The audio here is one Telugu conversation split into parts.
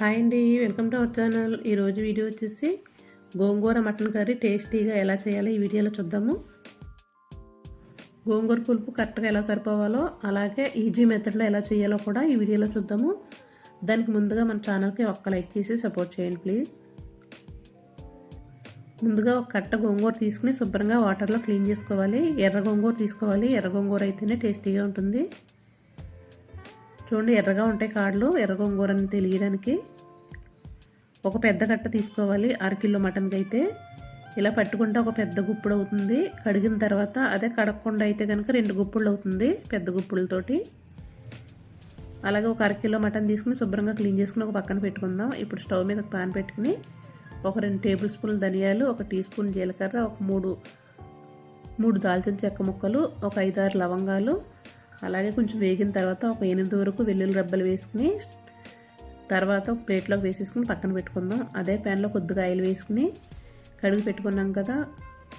హాయ్ అండి వెల్కమ్ టు అవర్ ఛానల్. ఈరోజు వీడియో వచ్చేసి గోంగూర మటన్ కర్రీ టేస్టీగా ఎలా చేయాలో ఈ వీడియోలో చూద్దాము. గోంగూర పులుపు కరెక్ట్గా ఎలా సరిపోవాలో అలాగే ఈజీ మెథడ్లో ఎలా చేయాలో కూడా ఈ వీడియోలో చూద్దాము. దానికి ముందుగా మన ఛానల్కి ఒక్క లైక్ చేసి సపోర్ట్ చేయండి ప్లీజ్. ముందుగా ఒక కట్ట గోంగూర తీసుకుని శుభ్రంగా వాటర్లో క్లీన్ చేసుకోవాలి. ఎర్ర గోంగూర తీసుకోవాలి. ఎర్ర గోంగూర అయితేనే టేస్టీగా ఉంటుంది. చూడండి ఎర్రగా ఉంటాయి కాళ్ళు ఎర్ర గోంగూరని తెలియడానికి. ఒక పెద్ద కట్ట తీసుకోవాలి అరకిలో మటన్కి అయితే. ఇలా పట్టుకుంటే ఒక పెద్ద గుప్పుడు అవుతుంది. కడిగిన తర్వాత అదే కడగకుండా అయితే కనుక రెండు గుప్పుళ్ళు అవుతుంది పెద్ద గుప్పులతోటి. అలాగే ఒక అరకిలో మటన్ తీసుకుని శుభ్రంగా క్లీన్ చేసుకుని ఒక పక్కన పెట్టుకుందాం. ఇప్పుడు స్టవ్ మీద పాన్ పెట్టుకుని ఒక రెండు టేబుల్ స్పూన్లు ధనియాలు ఒక టీ స్పూన్ జీలకర్ర ఒక మూడు మూడు దాల్చిన చెక్క ముక్కలు ఒక ఐదారు లవంగాలు అలాగే కొంచెం వేగిన తర్వాత ఒక ఎనిమిది వరకు వెల్లుల్లి రబ్బలు వేసుకుని తర్వాత ఒక ప్లేట్లోకి వేసేసుకుని పక్కన పెట్టుకుందాం. అదే ప్యాన్లో కొద్దిగా ఆయిల్ వేసుకుని కడిగి పెట్టుకున్నాం కదా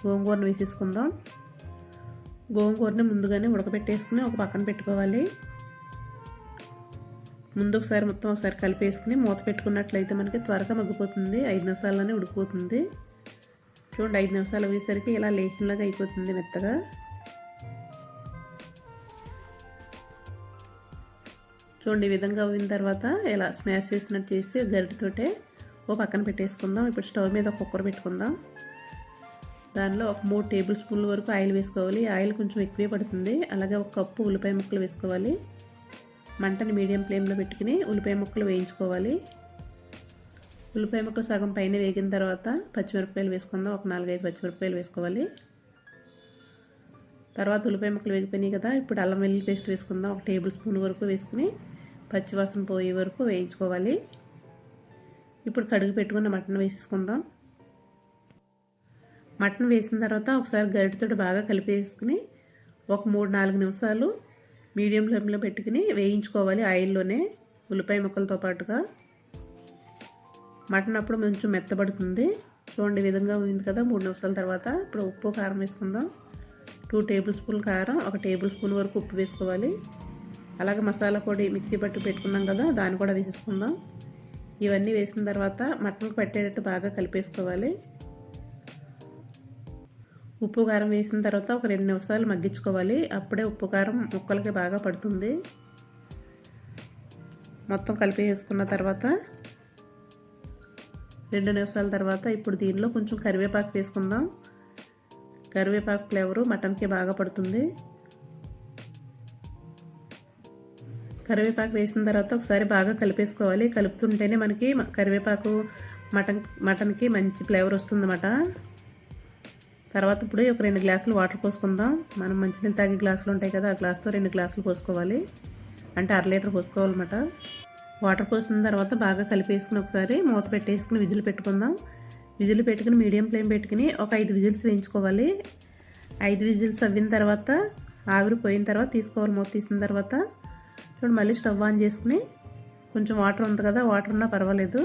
గోంగూరను వేసేసుకుందాం. గోంగూరని ముందుగానే ఉడకబెట్టేసుకుని ఒక పక్కన పెట్టుకోవాలి. ముందు ఒకసారి మొత్తం ఒకసారి కలిపేసుకుని మూత పెట్టుకున్నట్లయితే మనకి త్వరగా మగ్గిపోతుంది. ఐదు నిమిషాల్లోనే ఉడికిపోతుంది. చూడండి ఐదు నిమిషాలు అయ్యేసరికి ఇలా లేచినలాగా అయిపోతుంది మెత్తగా. చూడండి ఈ విధంగా అయిన తర్వాత ఇలా స్మాష్ చేసినట్టు చేసి గరిటితోటే ఓ పక్కన పెట్టేసుకుందాం. ఇప్పుడు స్టవ్ మీద ఒక కుక్కర్ పెట్టుకుందాం. దానిలో ఒక మూడు టేబుల్ స్పూన్ల వరకు ఆయిల్ వేసుకోవాలి. ఆయిల్ కొంచెం ఎక్కువే పడుతుంది. అలాగే ఒక కప్పు ఉల్లిపాయ ముక్కలు వేసుకోవాలి. మంటని మీడియం ఫ్లేమ్లో పెట్టుకుని ఉల్లిపాయ ముక్కలు వేయించుకోవాలి. ఉల్లిపాయ ముక్కలు సగం పైన వేగిన తర్వాత పచ్చిమిరపకాయలు వేసుకుందాం. ఒక నాలుగైదు పచ్చిమిరపకాయలు వేసుకోవాలి. తర్వాత ఉల్లిపాయ ముక్కలు వేగిపోయినాయి కదా. ఇప్పుడు అల్లం వెల్లుల్లి పేస్ట్ వేసుకుందాం. ఒక టేబుల్ స్పూన్ వరకు వేసుకుని పచ్చివాసన పోయే వరకు వేయించుకోవాలి. ఇప్పుడు కడుగు పెట్టుకున్న మటన్ వేసేసుకుందాం. మటన్ వేసిన తర్వాత ఒకసారి గరిటతో బాగా కలిపేసుకుని ఒక మూడు నాలుగు నిమిషాలు మీడియం ఫ్లేమ్లో పెట్టుకుని వేయించుకోవాలి ఆయిల్లోనే ఉల్లిపాయ ముక్కలతో పాటుగా. మటన్ అప్పుడు కొంచెం మెత్తబడుతుంది. చూడండి విధంగా ఉంది కదా మూడు నిమిషాల తర్వాత ఇప్పుడు ఉప్పు కారం వేసుకుందాం. టూ టేబుల్ స్పూన్ కారం ఒక టేబుల్ స్పూన్ వరకు ఉప్పు వేసుకోవాలి. అలాగే మసాలా పొడి మిక్సీ పట్టు పెట్టుకున్నాం కదా దాన్ని కూడా వేసేసుకుందాం. ఇవన్నీ వేసిన తర్వాత మటన్కి పట్టేటట్టు బాగా కలిపేసుకోవాలి. ఉప్పు కారం వేసిన తర్వాత ఒక రెండు నిమిషాలు మగ్గించుకోవాలి. అప్పుడే ఉప్పు కారం ముక్కలకి బాగా పడుతుంది. మొత్తం కలిపేసుకున్న తర్వాత రెండు నిమిషాల తర్వాత ఇప్పుడు దీనిలో కొంచెం కరివేపాకు వేసుకుందాం. కరివేపాకు ఫ్లేవరు మటన్కి బాగా పడుతుంది. కరివేపాకు వేసిన తర్వాత ఒకసారి బాగా కలిపేసుకోవాలి. కలుపుతుంటేనే మనకి కరివేపాకు మటన్ మటన్కి మంచి ఫ్లేవర్ వస్తుందన్నమాట. తర్వాత ఇప్పుడు ఒక రెండు గ్లాసులు వాటర్ పోసుకుందాం. మనం మంచినీళ్ళు తాగే గ్లాసులు ఉంటాయి కదా ఆ గ్లాస్తో రెండు గ్లాసులు పోసుకోవాలి. అంటే అర లీటర్ పోసుకోవాలన్నమాట. వాటర్ పోసిన తర్వాత బాగా కలిపేసుకుని ఒకసారి మూత పెట్టేసుకుని విజిల్ పెట్టుకుందాం. విజిల్ పెట్టుకుని మీడియం ఫ్లేమ్ పెట్టుకుని ఒక ఐదు విజిల్స్ వేయించుకోవాలి. ఐదు విజిల్స్ అవ్విన తర్వాత ఆవిరి పోయిన తర్వాత తీసుకోవాలి. మూత తీసిన తర్వాత ఇప్పుడు మళ్ళీ స్టవ్ ఆన్ చేసుకుని కొంచెం వాటర్ ఉంది కదా వాటర్ ఉన్నా పర్వాలేదు.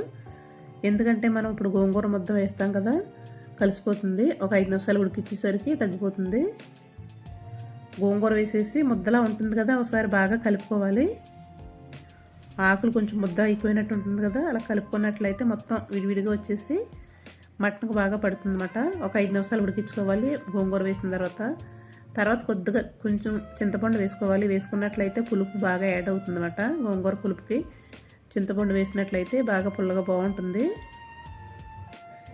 ఎందుకంటే మనం ఇప్పుడు గోంగూర ముద్ద వేస్తాం కదా కలిసిపోతుంది. ఒక ఐదు నిమిషాలు ఉడికిచ్చేసరికి తగ్గిపోతుంది. గోంగూర వేసేసి ముద్దలా ఉంటుంది కదా ఒకసారి బాగా కలుపుకోవాలి. ఆకులు కొంచెం ముద్ద అయిపోయినట్టు ఉంటుంది కదా అలా కలుపుకున్నట్లయితే మొత్తం విడివిడిగా వచ్చేసి మటన్కు బాగా పడుతుంది ఒక ఐదు నిమిషాలు ఉడికించుకోవాలి గోంగూర వేసిన తర్వాత. తర్వాత కొద్దిగా కొంచెం చింతపండు వేసుకోవాలి. వేసుకున్నట్లయితే పులుపు బాగా యాడ్ అవుతుంది అనమాట గోంగూర పులుపుకి. చింతపండు వేసినట్లయితే బాగా పుల్లగా బాగుంటుంది.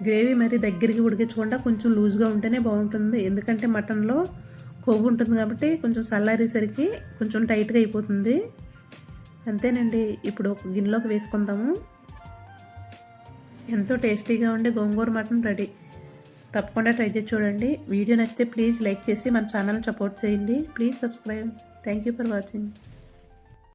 గ్రేవీ మరి దగ్గరికి ఉడికించకుండా కొంచెం లూజ్గా ఉంటేనే బాగుంటుంది. ఎందుకంటే మటన్లో కొవ్వు ఉంటుంది కాబట్టి కొంచెం చల్లారేసరికి కొంచెం టైట్గా అయిపోతుంది. అంతేనండి. ఇప్పుడు ఒక గిన్నెలోకి వేసుకుందాము. ఎంతో టేస్టీగా ఉండే గోంగూర మటన్ రెడీ. తప్పకుండా ట్రై చేసి చూడండి. వీడియో నచ్చితే ప్లీజ్ లైక్ చేసి మన ఛానల్ సపోర్ట్ చేయండి. Please subscribe. Thank you for watching